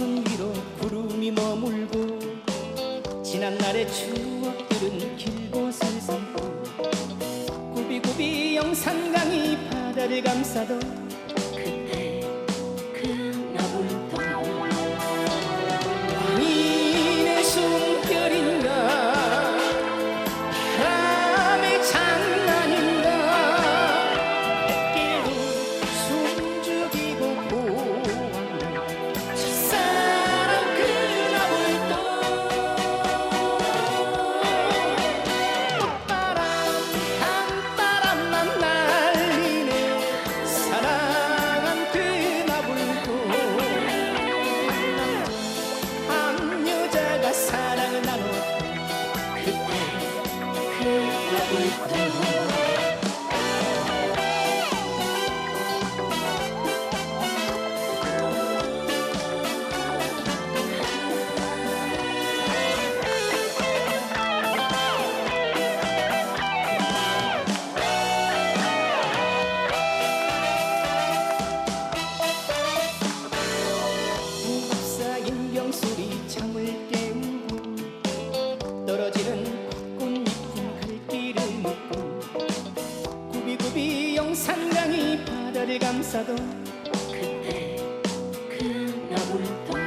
손 위로 구름이 머물고 지난 날의 추억 고비 영산강이 바다를 감싸도 있어도 그때 그 너무 또